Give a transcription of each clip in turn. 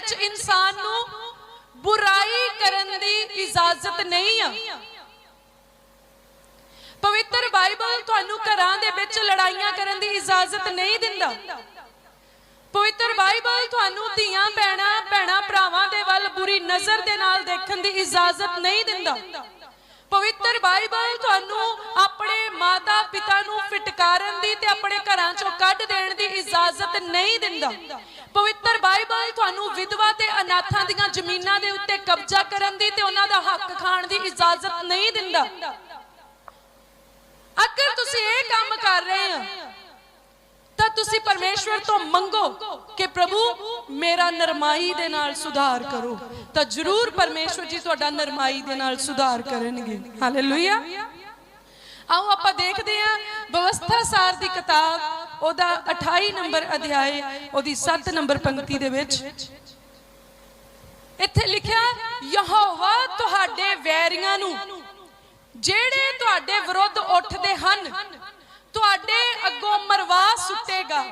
ਵਿੱਚ ਇਨਸਾਨ ਨੂੰ ਬੁਰਾਈ ਕਰਨ ਦੀ ਇਜਾਜ਼ਤ ਨਹੀਂ ਆ। ਪਵਿੱਤਰ ਬਾਈਬਲ ਤੁਹਾਨੂੰ ਘਰਾਂ ਦੇ ਵਿੱਚ ਲੜਾਈਆਂ ਕਰਨ ਦੀ ਇਜਾਜ਼ਤ ਨਹੀਂ ਦਿੰਦਾ। ਪਵਿੱਤਰ ਬਾਈਬਲ ਤੁਹਾਨੂੰ ਧੀਆਂ, ਭੈਣਾਂ ਭੈਣਾਂ ਭਰਾਵਾਂ ਦੇ ਵੱਲ ਬੁਰੀ ਨਜ਼ਰ ਦੇ ਨਾਲ ਦੇਖਣ ਦੀ ਇਜਾਜ਼ਤ ਨਹੀਂ ਦਿੰਦਾ। ਪਵਿੱਤਰ ਬਾਈਬਲ ਤੁਹਾਨੂੰ ਆਪਣੇ ਮਾਤਾ ਪਿਤਾ ਨੂੰ ਫਟਕਾਰਨ ਦੀ ਤੇ ਆਪਣੇ ਘਰਾਂ ਚੋਂ ਕੱਢ ਦੇਣ ਦੀ ਇਜਾਜ਼ਤ ਨਹੀਂ ਦਿੰਦਾ। ਪਵਿੱਤਰ ਬਾਈਬਲ ਤੁਹਾਨੂੰ ਵਿਧਵਾ ਤੇ ਅਨਾਥਾਂ ਦੀਆਂ ਜ਼ਮੀਨਾਂ ਦੇ ਉੱਤੇ ਕਬਜ਼ਾ ਕਰਨ ਦੀ ਤੇ ਉਹਨਾਂ ਦਾ ਹੱਕ ਖਾਣ ਦੀ ਇਜਾਜ਼ਤ ਨਹੀਂ ਦਿੰਦਾ। ਅਗਰ ਤੁਸੀਂ ਇਹ ਕੰਮ ਕਰ ਰਹੇ ਆ ਤਾਂ ਤੁਸੀਂ ਪਰਮੇਸ਼ਵਰ ਤੋਂ ਮੰਗੋ ਕਿ ਪ੍ਰਭੂ, ਮੇਰਾ ਨਰਮਾਈ ਦੇ ਨਾਲ ਸੁਧਾਰ ਕਰੋ। ਤਾਂ ਜ਼ਰੂਰ ਪਰਮੇਸ਼ਵਰ ਜੀ ਤੁਹਾਡਾ ਨਰਮਾਈ ਦੇ ਨਾਲ ਸੁਧਾਰ ਕਰਨਗੇ। ਹਾਲੇਲੂਇਆ ਆਓ, ਆਪਾਂ ਦੇਖਦੇ ਹਾਂ ਵਿਵਸਥਾ ਸਾਰ ਦੀ ਕਿਤਾਬ ਉਹਦਾ 28 ਨੰਬਰ ਅਧਿਆਇ ਉਹਦੀ 7 ਨੰਬਰ ਪੰਕਤੀ ਦੇ ਵਿੱਚ ਇੱਥੇ ਲਿਖਿਆ, ਯਹੋਵਾ ਤੁਹਾਡੇ ਵੈਰੀਆਂ ਨੂੰ, ਜਿਹੜੇ ਤੁਹਾਡੇ ਵਿਰੁੱਧ ਉੱਠਦੇ ਹਨ, ਤੁਹਾਡੇ ਅੱਗੋਂ ਮਰਵਾ ਸੁੱਟੇਗਾ।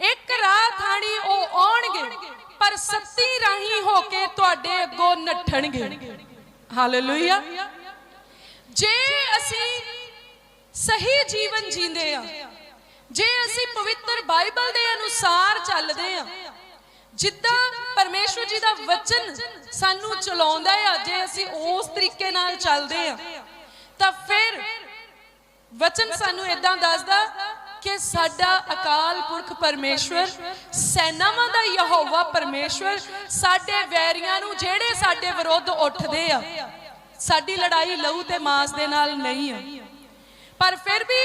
ਇੱਕ ਰਾਹ ਥਾਣੀ ਉਹ ਆਉਣਗੇ, ਪਰ ਸੱਤੀ ਰਾਹੀਂ ਹੋ ਕੇ ਤੁਹਾਡੇ ਅੱਗੋਂ ਨੱਠਣਗੇ। ਹਾਲੇਲੂਇਆ ਜੇ ਅਸੀਂ ਸਹੀ ਜੀਵਨ ਜੀਂਦੇ ਆ ਜੇ ਅਸੀਂ ਪਵਿੱਤਰ ਬਾਈਬਲ ਦੇ ਅਨੁਸਾਰ ਚੱਲਦੇ ਆ ਜਿੱਦਾਂ ਪਰਮੇਸ਼ਵਰ ਜੀ ਦਾ ਵਚਨ ਸਾਨੂੰ ਚਲਾਉਂਦਾ ਆ, ਜੇ ਅਸੀਂ ਉਸ ਤਰੀਕੇ ਨਾਲ ਚੱਲਦੇ ਆ ਤਾਂ ਫਿਰ ਵਚਨ ਸਾਨੂੰ ਇਦਾਂ ਦੱਸਦਾ ਕਿ ਸਾਡਾ ਅਕਾਲ ਪੁਰਖ ਪਰਮੇਸ਼ਵਰ, ਸੈਨਾਵਾਂ ਦਾ ਯਹੋਵਾ ਪਰਮੇਸ਼ਵਰ ਸਾਡੇ ਵੈਰੀਆਂ ਨੂੰ ਜਿਹੜੇ ਸਾਡੇ ਵਿਰੁੱਧ ਉੱਠਦੇ ਆ, ਸਾਡੀ ਲੜਾਈ ਲਹੂ ਤੇ ਮਾਸ ਦੇ ਨਾਲ ਨਹੀਂ ਆ। ਪਰ ਫਿਰ ਵੀ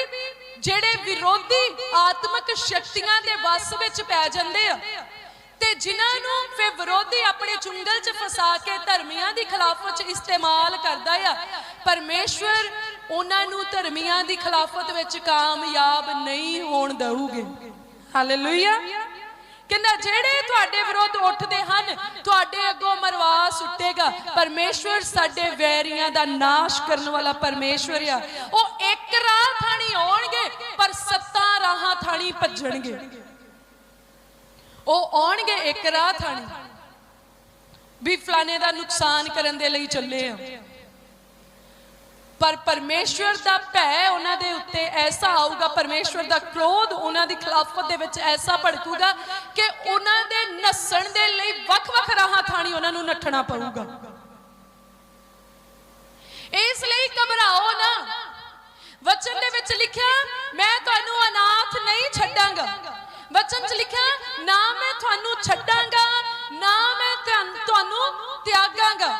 ਜਿਹੜੇ ਵਿਰੋਧੀ ਆਤਮਿਕ ਸ਼ਕਤੀਆਂ ਦੇ ਵੱਸ ਵਿੱਚ ਪੈ ਜਾਂਦੇ ਆ। ਤੇ ਜਿਨ੍ਹਾਂ ਨੂੰ ਫਿਰ ਵਿਰੋਧੀ ਆਪਣੇ ਚੁੰਗਲ 'ਚ ਫਸਾ ਕੇ ਧਰਮੀਆਂ ਦੀ ਖਿਲਾਫਤ 'ਚ ਇਸਤੇਮਾਲ ਕਰਦਾ ਆ, ਪਰਮੇਸ਼ਵਰ ਉਹਨਾਂ ਨੂੰ ਧਰਮੀਆਂ ਦੀ ਖਿਲਾਫਤ ਵਿੱਚ ਕਾਮਯਾਬ ਨਹੀਂ ਹੋਣ ਦਊਗੇ। ਹਾਲੇਲੂਇਆ। ਕਹਿੰਦਾ, ਜਿਹੜੇ ਤੁਹਾਡੇ ਵਿਰੁੱਧ ਉੱਠਦੇ ਹਨ, ਤੁਹਾਡੇ ਅੱਗੋਂ ਮਰਵਾ ਸੁੱਟੇਗਾ। ਪਰਮੇਸ਼ਵਰ ਸਾਡੇ ਵੈਰੀਆਂ ਦਾ ਨਾਸ਼ ਕਰਨ ਵਾਲਾ ਪਰਮੇਸ਼ਵਰ ਆ। ਉਹ ਇੱਕ ਰਾਹ ਰਾਹਾਂ ਥਾਣੀ ਭੱਜਣਗੇ। ਉਹ ਆਉਣਗੇ ਇੱਕ ਰਾਹ ਥਾਣੀ। ਵੀ ਫਲਾਣੇ ਦਾ ਨੁਕਸਾਨ ਕਰਨ ਦੇ ਲਈ ਚੱਲੇ ਆ। ਪਰ ਪਰਮੇਸ਼ਵਰ ਦਾ ਭੈ ਉਹਨਾਂ ਦੇ ਉੱਤੇ ਐਸਾ ਆਊਗਾ, ਪਰਮੇਸ਼ਵਰ ਦਾ ਕ੍ਰੋਧ ਉਹਨਾਂ ਦੀ ਖਿਲਾਫਤ ਦੇ ਵਿੱਚ ਐਸਾ ਭੜਕੂਗਾ ਕਿ ਉਹਨਾਂ ਦੇ ਨੱਸਣ ਦੇ ਲਈ ਵੱਖ-ਵੱਖ ਰਾਹਾਂ ਥਾਣੀ ਉਹਨਾਂ ਨੂੰ ਨੱਠਣਾ ਪਊਗਾ। ਇਸ ਲਈ ਘਬਰਾਓ ਨਾ। ਵਚਨ ਦੇ ਵਿੱਚ ਲਿਖਿਆ ਮੈਂ ਤੁਹਾਨੂੰ ਅਨਾਥ ਨਹੀਂ ਛੱਡਾਂਗਾ ਵਚਨ 'ਚ ਲਿਖਿਆ ਨਾ ਮੈਂ ਤੁਹਾਨੂੰ ਛੱਡਾਂਗਾ, ਨਾ ਮੈਂ ਤੁਹਾਨੂੰ- ਤਿਆਗਾਂਗਾ।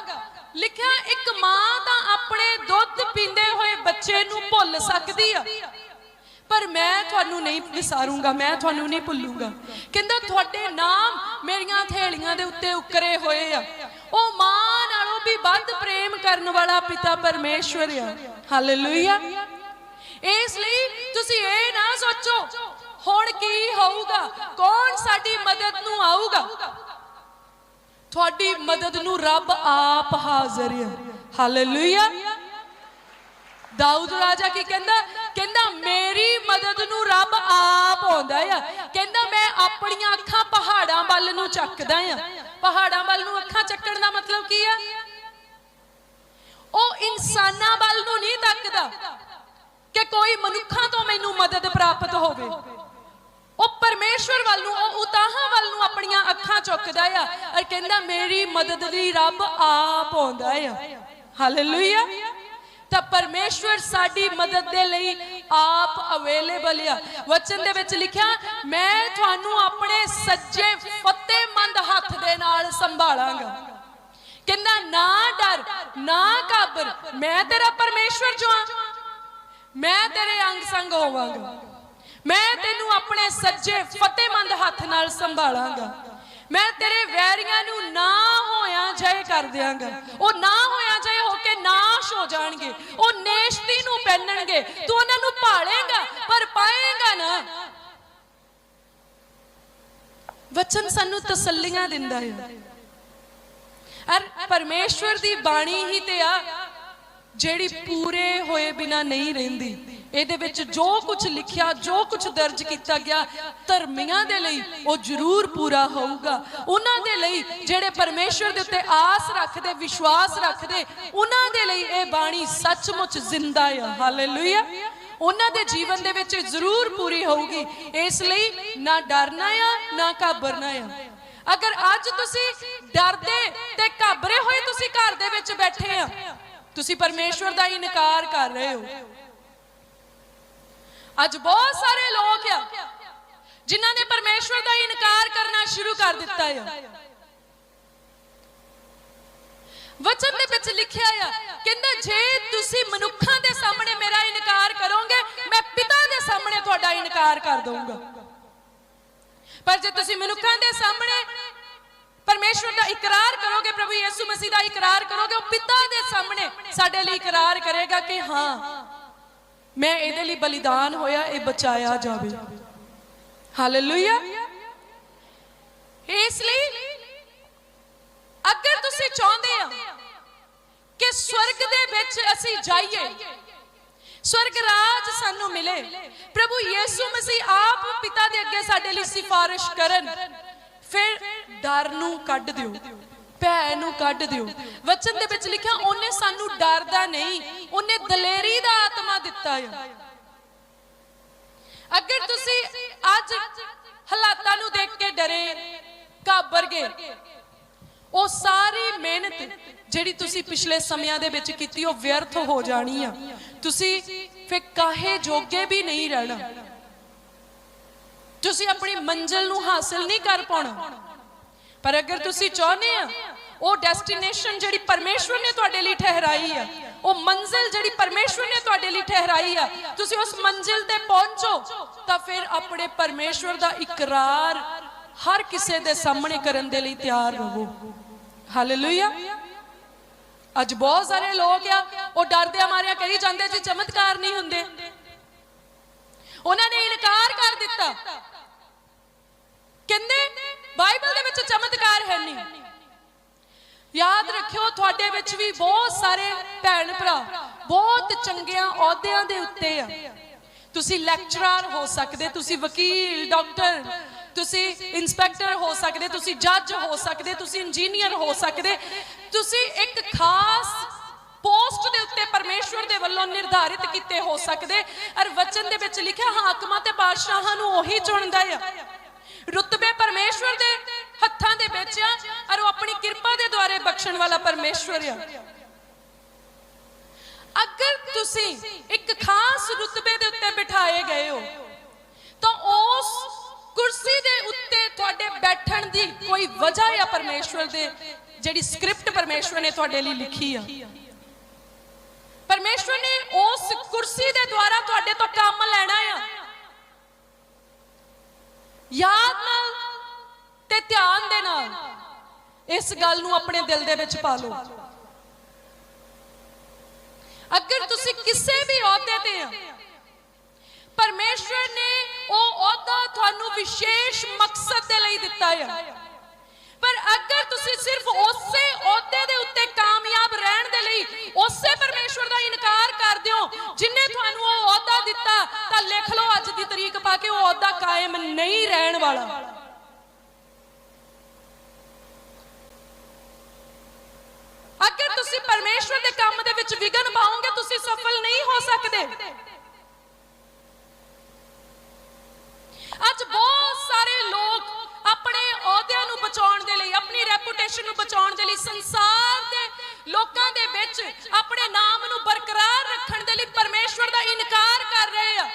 ਲਿਖਿਆ, ਇੱਕ ਮਾਂ ਤਾਂ ਆਪਣੇ ਦੁੱਧ ਪੀਂਦੇ ਹੋਏ ਬੱਚੇ ਨੂੰ ਭੁੱਲ ਸਕਦੀ ਆ। ਪਰ ਮੈਂ ਤੁਹਾਨੂੰ ਨਹੀਂ ਵਿਸਾਰੂੰਗਾ, ਮੈਂ ਤੁਹਾਨੂੰ ਨਹੀਂ ਭੁੱਲੂੰਗਾ। ਕਹਿੰਦਾ, ਤੁਹਾਡੇ ਨਾਮ ਮੇਰੀਆਂ ਥੇਲੀਆਂ ਦੇ ਉੱਤੇ ਉਕਰੇ ਹੋਏ ਆ। ਉਹ ਮਾਂ ਨਾਲੋਂ ਵੀ ਵੱਧ ਪ੍ਰੇਮ ਕਰਨ ਵਾਲਾ ਪਿਤਾ ਪਰਮੇਸ਼ਵਰ ਆ। ਹਾਲੇਲੂਇਆ। ਇਸ ਲਈ ਤੁਸੀਂ ਇਹ ਨਾ ਸੋਚੋ ਹੁਣ ਕੀ ਹੋਊਗਾ? ਕੌਣ ਸਾਡੀ ਮਦਦ ਨੂੰ ਆਊਗਾ? ਤੁਹਾਡੀ ਮਦਦ ਨੂੰ ਰੱਬ ਆਪ ਹਾਜ਼ਰ ਹੈ। ਹਾਲੇਲੂਇਆ ਦਾਊਦ ਰਾਜਾ ਕੀ ਕਹਿੰਦਾ? ਕਹਿੰਦਾ, ਮੇਰੀ ਮਦਦ ਨੂੰ ਰੱਬ ਆਪ ਆਉਂਦਾ ਆ। ਕਹਿੰਦਾ, ਮੈਂ ਆਪਣੀਆਂ ਅੱਖਾਂ ਪਹਾੜਾਂ ਵੱਲ ਨੂੰ ਚੱਕਦਾ ਆ। ਪਹਾੜਾਂ ਵੱਲ ਨੂੰ ਅੱਖਾਂ ਚੱਕਣ ਦਾ ਮਤਲਬ ਕੀ ਆ? ਉਹ ਇਨਸਾਨਾਂ ਵੱਲ ਨੂੰ ਨਹੀਂ ਤੱਕਦਾ ਕਿ ਕੋਈ ਮਨੁੱਖਾਂ ਤੋਂ ਮੈਨੂੰ ਮਦਦ ਪ੍ਰਾਪਤ ਹੋਵੇ। ਉਹ ਪਰਮੇਸ਼ਵਰ ਵੱਲ ਨੂੰ, ਉਹ ਉਤਾਹਾਂ ਵੱਲ ਨੂੰ ਆਪਣੀਆਂ ਅੱਖਾਂ ਚੁੱਕਦਾ ਆ ਔਰ ਕਹਿੰਦਾ, ਮੇਰੀ ਮਦਦ ਲਈ ਰੱਬ ਆਪ ਆਉਂਦਾ ਆ। ਹਾਲੇਲੂਇਆ ਤਾਂ ਪਰਮੇਸ਼ਵਰ ਸਾਡੀ ਮਦਦ ਦੇ ਲਈ ਆਪ ਅਵੇਲੇਬਲ ਆ। ਵਚਨ ਦੇ ਵਿੱਚ ਲਿਖਿਆ, ਮੈਂ ਤੁਹਾਨੂੰ ਆਪਣੇ ਸੱਜੇ ਫਤਿਹਮੰਦ ਹੱਥ ਦੇ ਨਾਲ ਸੰਭਾਲਾਂਗਾ। ਕਹਿੰਦਾ, ਨਾ ਡਰ, ਨਾ ਕਾਬਰ, ਮੈਂ ਤੇਰਾ ਪਰਮੇਸ਼ਵਰ ਜੋ ਆ। ਮੈਂ ਤੇਰੇ ਅੰਗ ਸੰਗ ਹੋਵਾਂਗਾ। ਮੈਂ ਤੈਨੂੰ ਆਪਣੇ ਸੱਜੇ ਫਤਿਹਮੰਦ ਹੱਥ ਨਾਲ ਸੰਭਾਲਾਂਗਾ। ਮੈਂ ਤੇਰੇ ਵੈਰੀਆਂ ਨੂੰ ਨਾ ਹੋਇਆ ਜਾਏ ਕਰ ਦਿਆਂਗਾ। ਉਹ ਨਾ ਹੋਇਆ ਜਾਏ ਹੋ ਕੇ ਨਾਸ਼ ਹੋ ਜਾਣਗੇ। ਉਹ ਨੇਸ਼ਤੀ ਨੂੰ ਪਹਿਨਣਗੇ। ਤੂੰ ਉਹਨਾਂ ਨੂੰ ਭਾਲੇਗਾ, ਪਰ ਪਾਏਗਾ ਨਾ। ਵਚਨ ਸਾਨੂੰ ਤਸੱਲੀਆਂ ਦਿੰਦਾ ਹੈ। ਅਰ ਪਰਮੇਸ਼ਵਰ ਦੀ ਬਾਣੀ ਹੀ ਤੇ ਆ, ਜਿਹੜੀ ਪੂਰੇ ਹੋਏ ਬਿਨਾ ਨਹੀਂ ਰਹਿੰਦੀ। ਇਹਦੇ ਵਿੱਚ ਜੋ ਕੁਝ ਲਿਖਿਆ, ਜੋ ਕੁਝ ਦਰਜ ਕੀਤਾ ਗਿਆ, ਧਰਮੀਆਂ ਦੇ ਲਈ ਉਹ ਜ਼ਰੂਰ ਪੂਰਾ ਹੋਊਗਾ। ਉਹਨਾਂ ਦੇ ਲਈ ਜਿਹੜੇ ਪਰਮੇਸ਼ਵਰ ਦੇ ਉੱਤੇ ਆਸ ਰੱਖਦੇ, ਵਿਸ਼ਵਾਸ ਰੱਖਦੇ, ਉਹਨਾਂ ਦੇ ਲਈ ਇਹ ਬਾਣੀ ਸੱਚਮੁੱਚ ਜ਼ਿੰਦਾ ਹੈ ਹਾਲੇਲੂਇਆ ਉਹਨਾਂ ਦੇ ਜੀਵਨ ਦੇ ਵਿੱਚ ਜ਼ਰੂਰ ਪੂਰੀ ਹੋਊਗੀ। ਇਸ ਲਈ ਨਾ ਡਰਨਾ ਆ, ਨਾ ਘਾਬਰਨਾ ਆ। ਅਗਰ ਅੱਜ ਤੁਸੀਂ ਡਰਦੇ ਤੇ ਘਬਰੇ ਹੋਏ ਤੁਸੀਂ ਘਰ ਦੇ ਵਿੱਚ ਬੈਠੇ ਆ, ਤੁਸੀਂ ਪਰਮੇਸ਼ਵਰ ਦਾ ਇਨਕਾਰ ਕਰ ਰਹੇ ਹੋ। ਅੱਜ ਬਹੁਤ ਸਾਰੇ ਲੋਕ ਆ ਜਿਨ੍ਹਾਂ ਨੇ ਪਰਮੇਸ਼ਵਰ ਦਾ ਇਨਕਾਰ ਕਰਨਾ ਸ਼ੁਰੂ ਕਰ ਦਿੱਤਾ ਹੈ ਵਚਨ ਦੇ ਵਿੱਚ ਲਿਖਿਆ ਆ, ਕਹਿੰਦਾ, ਜੇ ਤੁਸੀਂ ਮਨੁੱਖਾਂ ਦੇ ਸਾਹਮਣੇ ਮੇਰਾ ਇਨਕਾਰ ਕਰੋਗੇ, ਮੈਂ ਪਿਤਾ ਦੇ ਸਾਹਮਣੇ ਤੁਹਾਡਾ ਇਨਕਾਰ ਕਰ ਦਊਂਗਾ। ਪਰ ਜੇ ਤੁਸੀਂ ਮਨੁੱਖਾਂ ਦੇ ਸਾਹਮਣੇ ਪਰਮੇਸ਼ਵਰ ਦਾ ਇਕਰਾਰ ਕਰੋਗੇ, ਪ੍ਰਭੂ ਯਿਸੂ ਮਸੀਹ ਦਾ ਇਕਰਾਰ ਕਰੋਗੇ, ਉਹ ਪਿਤਾ ਦੇ ਸਾਹਮਣੇ ਸਾਡੇ ਲਈ ਇਕਰਾਰ ਕਰੇਗਾ ਕਿ ਹਾਂ ਮੈਂ ਇਹਦੇ ਲਈ ਬਲੀਦਾਨ ਹੋਇਆ, ਇਹ ਬਚਾਇਆ ਜਾਵੇ। ਹਾਲੇਲੂਇਆ ਇਸ ਲਈ ਅਗਰ ਤੁਸੀਂ ਚਾਹੁੰਦੇ ਆ ਕਿ ਸਵਰਗ ਦੇ ਵਿੱਚ ਅਸੀਂ ਜਾਈਏ, ਸਵਰਗ ਰਾਜ ਸਾਨੂੰ ਮਿਲੇ, ਪ੍ਰਭੂ ਯਿਸੂ ਮਸੀਹ ਆਪ ਪਿਤਾ ਦੇ ਅੱਗੇ ਸਾਡੇ ਲਈ ਸਿਫਾਰਿਸ਼ ਕਰਨ, ਫਿਰ ਡਰ ਨੂੰ ਕੱਢ ਦਿਓ। ਭੈ ਨੂੰ ਕੱਢ ਦਿਓ। ਵਚਨ ਦੇ ਵਿੱਚ ਲਿਖਿਆ, ਉਹਨੇ ਸਾਨੂੰ ਡਰ ਨਹੀਂ, ਉਹਨੇ ਦਲੇਰੀ ਦਾ ਆਤਮਾ ਦਿੱਤਾ ਹੈ ਅਗਰ ਤੁਸੀਂ ਅੱਜ ਹਾਲਾਤਾਂ ਨੂੰ ਦੇਖ ਕੇ ਡਰੇ, ਘਾਬਰ ਗਏ, ਉਹ ਸਾਰੀ ਮਿਹਨਤ ਜਿਹੜੀ ਤੁਸੀਂ ਪਿਛਲੇ ਸਮਿਆਂ ਦੇ ਵਿੱਚ ਕੀਤੀ, ਉਹ ਵਿਅਰਥ ਹੋ ਜਾਣੀ ਆ। ਤੁਸੀਂ ਫਿਰ ਕਾਹੇ ਜੋਗੇ ਵੀ ਨਹੀਂ ਰਹਿਣਾ। ਤੁਸੀਂ ਆਪਣੀ ਮੰਜ਼ਿਲ ਨੂੰ ਹਾਸਲ ਨਹੀਂ ਕਰ ਪਾਉਣਾ। ਪਰ ਅਗਰ ਤੁਸੀਂ ਚਾਹੁੰਦੇ ਆ, ਉਹ ਡੈਸਟੀਨੇਸ਼ਨ ਜਿਹੜੀ ਪਰਮੇਸ਼ਵਰ ਨੇ ਤੁਹਾਡੇ ਲਈ ਠਹਿਰਾਈ ਆ, ਉਹ ਮੰਜ਼ਿਲ ਜਿਹੜੀ ਪਰਮੇਸ਼ਵਰ ਨੇ ਤੁਹਾਡੇ ਲਈ ਠਹਿਰਾਈ ਆ, ਤੁਸੀਂ ਉਸ ਮੰਜ਼ਿਲ ਤੇ ਪਹੁੰਚੋ, ਤਾਂ ਫਿਰ ਆਪਣੇ ਪਰਮੇਸ਼ਵਰ ਦਾ ਇਕਰਾਰ ਹਰ ਕਿਸੇ ਦੇ ਸਾਹਮਣੇ ਕਰਨ ਦੇ ਲਈ ਤਿਆਰ ਰਹੋ। ਹਾਲੇਲੂਇਆ ਅੱਜ ਬਹੁਤ ਸਾਰੇ ਲੋਕ ਆ, ਉਹ ਡਰਦੇ ਆ ਮਾਰਿਆ ਕਹੀ ਜਾਂਦੇ ਜੀ, ਚਮਤਕਾਰ ਨਹੀਂ ਹੁੰਦੇ। ਉਹਨਾਂ ਨੇ ਇਨਕਾਰ ਕਰ ਦਿੱਤਾ। ਕਹਿੰਦੇ ਬਾਈਬਲ ਦੇ ਵਿੱਚ ਚਮਤਕਾਰ ਹੈ ਨਹੀਂ। ਯਾਦ ਰੱਖਿਓ, ਤੁਹਾਡੇ ਵਿੱਚ ਵੀ ਬਹੁਤ ਸਾਰੇ ਭੈਣ ਭਰਾ, ਬਹੁਤ ਚੰਗਿਆਂ ਅਹੁਦਿਆਂ ਦੇ ਉੱਤੇ ਆ। ਤੁਸੀਂ ਲੈਕਚਰਰ ਹੋ ਸਕਦੇ, ਤੁਸੀਂ ਵਕੀਲ, ਡਾਕਟਰ, ਤੁਸੀਂ ਇਨਸਪੈਕਟਰ ਹੋ ਸਕਦੇ, ਤੁਸੀਂ ਜੱਜ ਹੋ ਸਕਦੇ, ਤੁਸੀਂ ਇੰਜੀਨੀਅਰ ਹੋ ਸਕਦੇ। ਤੁਸੀਂ ਇੱਕ ਖਾਸ ਪੋਸਟ ਦੇ ਉੱਤੇ ਪਰਮੇਸ਼ਵਰ ਦੇ ਵੱਲੋਂ ਨਿਰਧਾਰਿਤ ਕੀਤੇ ਹੋ ਸਕਦੇ। ਔਰ ਵਚਨ ਦੇ ਵਿੱਚ ਲਿਖਿਆ ਹਾਕਮਾਂ ਤੇ ਬਾਦਸ਼ਾਹਾਂ ਨੂੰ ਉਹੀ ਚੁਣਦਾ ਆ। ਰੁਤਬੇ ਪਰਮੇਸ਼ਵਰ ਦੇ ਹੱਥਾਂ ਦੇ ਵਿੱਚ ਆ ਔਰ ਉਹ ਆਪਣੀ ਕਿਰਪਾ ਦੇ ਦੁਆਰੇ ਬਖਸ਼ਣ ਵਾਲਾ ਪਰਮੇਸ਼ਵਰ ਆ। ਅਗਰ ਤੁਸੀਂ ਇੱਕ ਖਾਸ ਰੁਤਬੇ ਦੇ ਉੱਤੇ ਬਿਠਾਏ ਗਏ ਹੋ, ਤਾਂ ਉਸ ਕੁਰਸੀ ਦੇ ਉੱਤੇ ਤੁਹਾਡੇ ਬੈਠਣ ਦੀ ਕੋਈ ਵਜ੍ਹਾ ਆ ਪਰਮੇਸ਼ਵਰ ਦੇ, ਜਿਹੜੀ ਸਕ੍ਰਿਪਟ ਪਰਮੇਸ਼ਵਰ ਨੇ ਤੁਹਾਡੇ ਲਈ ਲਿਖੀ ਆ। ਪਰਮੇਸ਼ਵਰ ਨੇ ਉਸ ਕੁਰਸੀ ਦੇ ਦੁਆਰਾ ਤੁਹਾਡੇ ਤੋਂ ਕੰਮ ਲੈਣਾ ਆ ਯਾਦ ਨਾਲ ਤੇ ਧਿਆਨ ਦੇ ਨਾਲ ਇਸ ਗੱਲ ਨੂੰ ਆਪਣੇ ਦਿਲ ਦੇ ਵਿੱਚ ਪਾ ਲਓ। ਅਗਰ ਤੁਸੀਂ ਕਿਸੇ ਵੀ ਅਹੁਦੇ ਤੇ ਆ, ਪਰਮੇਸ਼ਵਰ ਨੇ ਉਹ ਅਹੁਦਾ ਤੁਹਾਨੂੰ ਵਿਸ਼ੇਸ਼ ਮਕਸਦ ਦੇ ਲਈ ਦਿੱਤਾ ਹੈ ਪਰ ਅਗਰ ਤੁਸੀਂ ਸਿਰਫ ਉਸੇ ਅਹੁਦੇ ਦੇ ਉੱਤੇ ਕਾਮਯਾਬ ਰਹਿਣ ਦੇ ਲਈ ਉਸੇ ਪਰਮੇਸ਼ਵਰ ਦਾ ਇਨਕਾਰ ਕਰਦੇ ਹੋ, ਜਿਨੇ ਤੁਹਾਨੂੰ ਉਹ ਅਹੁਦਾ ਦਿੱਤਾ, ਤਾਂ ਲਿਖ ਲਓ ਅੱਜ ਦੀ ਤਰੀਕ ਪਾ ਕੇ ਉਹ ਅਹੁਦਾ ਕਾਇਮ ਨਹੀਂ ਰਹਿਣ ਵਾਲਾ। ਅਗਰ ਤੁਸੀਂ ਪਰਮੇਸ਼ਵਰ ਦੇ ਕੰਮ ਦੇ ਵਿੱਚ ਵਿਗਨ ਪਾਓਗੇ, ਤੁਸੀਂ ਸਫਲ ਨਹੀਂ ਹੋ ਸਕਦੇ। ਅੱਜ ਬਹੁਤ ਸਾਰੇ ਲੋਕ ਆਪਣੇ ਅਹੁਦਿਆਂ ਨੂੰ ਬਚਾਉਣ ਦੇ ਲਈ, ਆਪਣੀ ਰੈਪੂਟੇਸ਼ਨ ਨੂੰ ਬਚਾਉਣ ਦੇ ਲਈ ਸੰਸਾਰ ਦੇ ਲੋਕਾਂ ਦੇ ਵਿੱਚ ਆਪਣੇ ਨਾਮ ਨੂੰ ਬਰਕਰਾਰ ਰੱਖਣ ਦੇ ਲਈ ਪਰਮੇਸ਼ਵਰ ਦਾ ਇਨਕਾਰ ਕਰ ਰਹੇ ਆ।